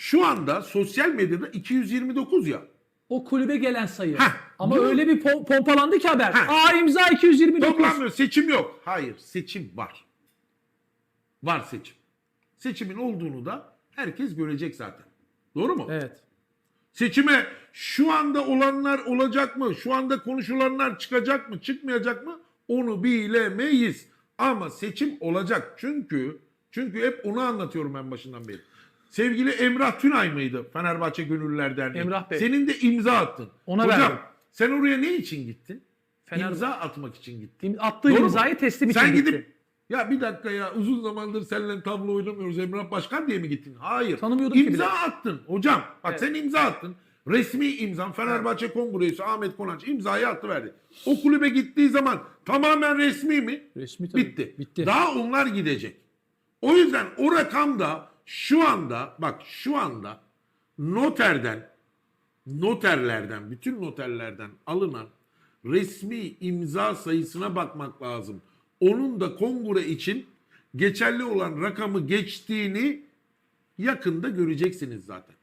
Şu anda sosyal medyada 229 ya. O kulübe gelen sayı. Heh, Ama mi? öyle bir pom- pompalandı ki haber. Heh. Aa imza 229. Toplanmıyor. Seçim yok. Hayır. Seçim var. Var seçim. Seçimin olduğunu da herkes görecek zaten. Doğru mu? Evet. Seçime şu anda olanlar olacak mı? Şu anda konuşulanlar çıkacak mı? Çıkmayacak mı? Onu bilemeyiz. Ama seçim olacak. Çünkü çünkü hep onu anlatıyorum ben başından beri. Sevgili Emrah Tünay mıydı? Fenerbahçe Gönüllüler Derneği. Emrah Bey. Senin de imza attın. Ona Hocam verdim. sen oraya ne için gittin? Fener- İmza atmak için gittin. Attığı Doğru mu? imzayı teslim için Sen gitti. gidip ya bir dakika ya uzun zamandır seninle tablo oynamıyoruz Emrah Başkan diye mi gittin? Hayır. Tanımıyordum ki İmza bile. attın hocam. Bak Evet. sen imza attın. Resmi imzan Fenerbahçe Kongresi Ahmet Konanç imzayı attı verdi. O kulübe gittiği zaman tamamen resmi mi? Resmi tabii. Bitti. Bitti. Daha onlar gidecek. O yüzden o rakamda şu anda bak şu anda noterden noterlerden bütün noterlerden alınan resmi imza sayısına bakmak lazım. Onun da kongre için geçerli olan rakamı geçtiğini yakında göreceksiniz zaten.